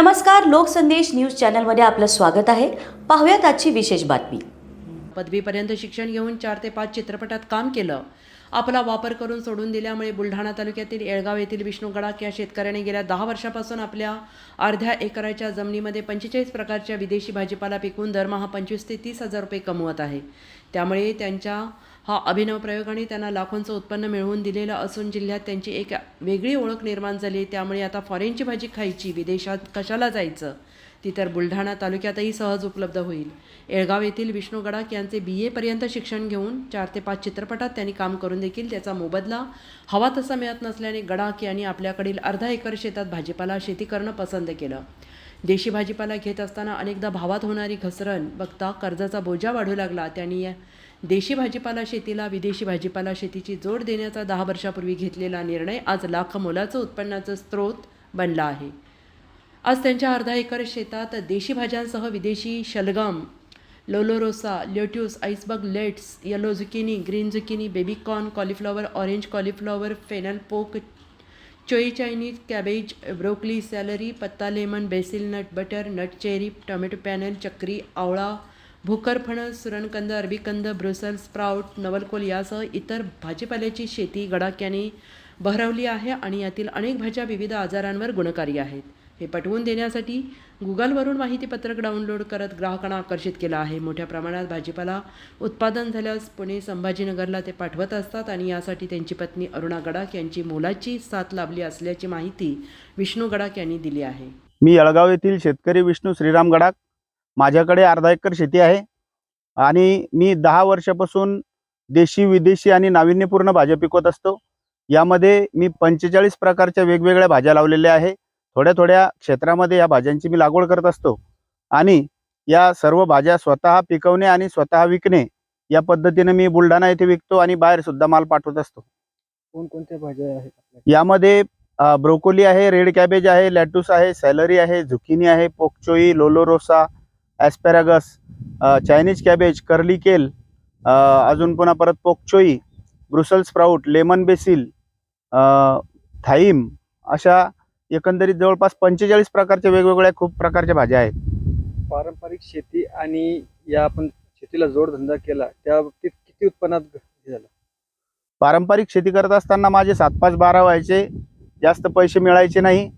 नमस्कार लोकसंदेश न्यूज चॅनलमध्ये आपलं स्वागत आहे. पाहूयात आजची विशेष बातमी. पदवीपर्यंत शिक्षण घेऊन चार ते पाच चित्रपटात काम केलं. आपला वापर करून सोडून दिल्यामुळे बुलढाणा तालुक्यातील येळगाव येथील विष्णू गडाख या शेतकऱ्याने गेल्या दहा वर्षापासून आपल्या अर्ध्या एकराच्या जमिनीमध्ये पंचेचाळीस प्रकारच्या विदेशी भाजीपाला पिकवून दरमहा पंचवीस ते तीस हजार रुपये कमवत आहे. त्यामुळे त्यांच्या हा अभिनव प्रयोगाने त्यांना लाखोंचं उत्पन्न मिळवून दिलेलं असून जिल्ह्यात त्यांची एक वेगळी ओळख निर्माण झाली. त्यामुळे आता फॉरेनची भाजी खायची विदेशात कशाला जायचं ती तर बुलढाणा तालुक्यातही सहज उपलब्ध होईल. येळगाव येथील विष्णू गडाख यांचे बी. एपर्यंत शिक्षण घेऊन चार ते पाच चित्रपटात त्यांनी काम करून देखील त्याचा मोबदला हवा तसा मिळत नसल्याने गडाख यांनी आपल्याकडील अर्धा एकर शेतात भाजीपाला शेती करणं पसंत केलं. देशी भाजीपाला घेत असताना अनेकदा भावात होणारी घसरण बघता कर्जाचा बोजा वाढू लागला. त्यांनी देशी भाजीपाला शेतीला विदेशी भाजीपाला शेतीची जोड देण्याचा दहा वर्षापूर्वी घेतलेला निर्णय आज लाख मोलाचं उत्पन्नाचं स्रोत बनला आहे. आज त्यांच्या अर्धा एकर शेतात देशी भाज्यांसह विदेशी शलगम lollo rosso lettuce iceberg lettuce yellow zucchini green zucchini baby corn cauliflower orange cauliflower fennel pak choi Chinese cabbage broccoli celery पत्ता lemon basil nut butter nut cherry tomato panel चक्री आवळा भुकर फणस सुरणकंद अरबीकंद ब्रुसल स्प्राउट नवलकोल यासह इतर भाजीपाल्याची शेती गडाक्याने बहरवली आहे आणि यातील अनेक भाज्या विविध आजारांवर गुणकारी आहेत. हे पटवून देण्यासाठी गुगलवरून माहितीपत्रक डाउनलोड करत ग्राहकांना आकर्षित केलं आहे. मोठ्या प्रमाणात भाजीपाला उत्पादन झाल्यास पुणे संभाजीनगरला ते पाठवत असतात आणि यासाठी त्यांची पत्नी अरुणा गडाख यांची मोलाची साथ लाभली असल्याची माहिती विष्णू गडाख यांनी दिली आहे. मी यळगाव येथील शेतकरी विष्णू श्रीराम गडाख. माझ्याकडे अर्धा एकर शेती आहे आणि मी दहा वर्षापासून देशी विदेशी आणि नाविन्यपूर्ण भाज्या पिकवत असतो. यामध्ये मी पंचेचाळीस प्रकारच्या वेगवेगळ्या भाज्या लावलेल्या आहे. थोड्या थोड्या क्षेत्रामध्ये या भाज्यांची मी लागवड करत असतो. आणि या सर्व भाज्या स्वतः पिकवणे आणि स्वतः विकणे या पद्धतीने मी बुलढाणा येथे विकतो आणि बाहेर सुद्धा माल पाठवत असतो. कोणकोणत्या भाज्या आहेत यामध्ये ब्रोकोली आहे रेड कॅबेज आहे लॅटूस आहे सॅलरी आहे झुकिनी आहे pak choi lollo rosso asparagus Chinese cabbage curly kale अजून पुन्हा परत pak choi Brussels sprout lemon basil thyme अशा एकंदरीत जवळपास पंचेचाळीस प्रकारच्या वेगवेगळ्या खूप प्रकारच्या भाज्या आहेत. पारंपरिक शेती आणि या आपण शेतीला जोडधंदा केला त्या बाबतीत किती उत्पन्नात घ- हे झालं? पारंपरिक शेती करत असताना माझे सात पाच बारा व्हायचे जास्त पैसे मिळायचे नाही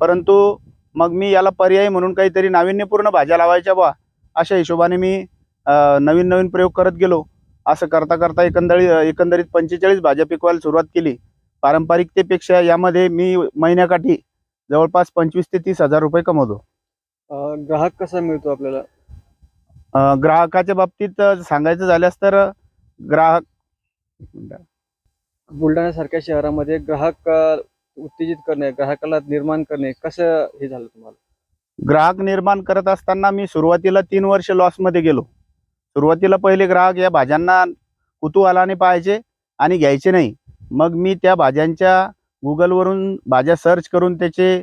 परंतु मग मी याला पर्याय म्हणून काहीतरी नाविन्यपूर्ण भाज्या लावायच्या बा अशा हिशोबाने मी अ, नवीन नवीन प्रयोग करत गेलो. असं करता करता एकंदरीत एकंदरीत पंचेचाळीस भाज्या पिकवायला सुरुवात केली. पारंपरिकतेपेक्षा यामध्ये मी महिन्याकाठी जवळपास पंचवीस ते तीस हजार रुपये कमवतो. अं, ग्राहक कसा मिळतो आपल्याला? अ, ग्राहकाच्या बाबतीत अ, सांगायचं झाल्यास तर ग्राहक बुलढाण्यासारख्या शहरामध्ये ग्राहक अं, उत्तेजित करणे ग्राहकाला निर्माण करणे कसं हे झालं तुम्हाला? ग्राहक निर्माण करत असताना मी सुरुवातीला तीन वर्ष लॉसमध्ये गेलो. सुरुवातीला पहिले ग्राहक या भाज्यांना कुतूहलाने पाहायचे आणि घ्यायचे नाही. मग मी त्या भाज्यांच्या गुगलवरून भाज्या सर्च करून त्याचे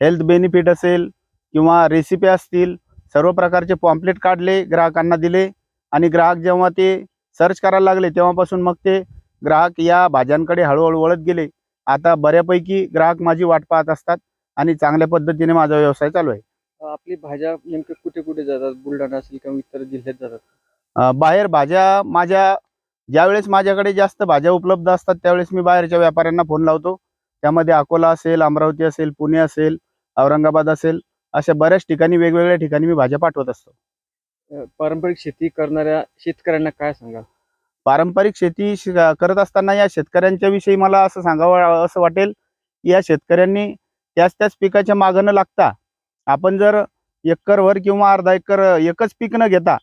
हेल्थ बेनिफिट असेल किंवा रेसिपी असतील सर्व प्रकारचे पॉम्पलेट काढले ग्राहकांना दिले आणि ग्राहक जेव्हा ते सर्च करायला लागले तेव्हापासून मग ते ग्राहक या भाज्यांकडे हळूहळू वळत गेले. आता बऱ्यापैकी ग्राहक माझी वाट पाहत असतात आणि चांगल्या पद्धतीने माझा व्यवसाय चालू आहे. आपली भाज्या नेमके कुठे कुठे जातात? बुलढाणा असेल किंवा इतर जिल्ह्यात जातात? बाहेर भाज्या माझ्या ज्यावेळेस माझ्याकडे जास्त भाज्या उपलब्ध असतात त्यावेळेस मी बाहेरच्या व्यापाऱ्यांना फोन लावतो. त्यामध्ये अकोला असेल अमरावती असेल पुणे असेल औरंगाबाद असेल अशा बऱ्याच ठिकाणी वेगवेगळ्या ठिकाणी मी भाज्या पाठवत असतो. पारंपरिक शेती करणाऱ्या शेतकऱ्यांना काय सांगाल? पारंपरिक शेती करत असताना या शेतकऱ्यांच्या विषयी मला असं सांगावं असं वाटेल की या शेतकऱ्यांनी त्याच त्याच पिकाच्या मागं न लागता आपण जर एकरभर किंवा अर्धा एकर एकच पीक न घेता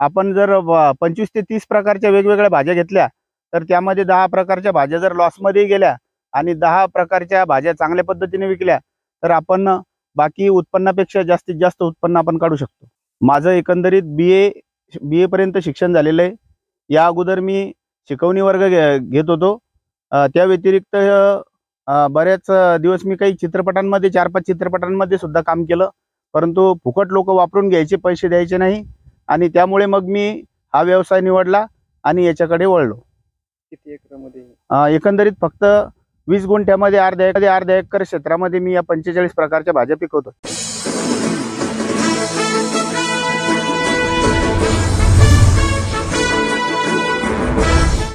आपण जर पंचवीस ते तीस प्रकारच्या वेगवेगळ्या भाज्या घेतल्या तर त्यामध्ये दहा प्रकारच्या भाज्या जर लॉसमध्ये गेल्या आणि दहा प्रकारच्या भाज्या चांगल्या पद्धतीने विकल्या तर आपण बाकी उत्पन्नापेक्षा जास्तीत जास्त उत्पन्न आपण काढू शकतो. माझं एकंदरीत बी ए बी एपर्यंत शिक्षण झालेलं आहे. या अगोदर मी शिकवणी वर्ग घे- घेत होतो. त्या व्यतिरिक्त बऱ्याच दिवस मी काही चित्रपटांमध्ये चार पाच चित्रपटांमध्ये सुद्धा काम केलं. परंतु फुकट लोक वापरून घ्यायचे पैसे द्यायचे नाही आणि त्यामुळे मग मी हा व्यवसाय निवडला आणि याच्याकडे वळलो. किती एकरामध्ये? एकंदरीत फक्त वीस गुंठ्यामध्ये अर्ध्या अर्ध्या एकर क्षेत्रामध्ये मी या पंचेचाळीस प्रकारच्या भाज्या पिकवतो.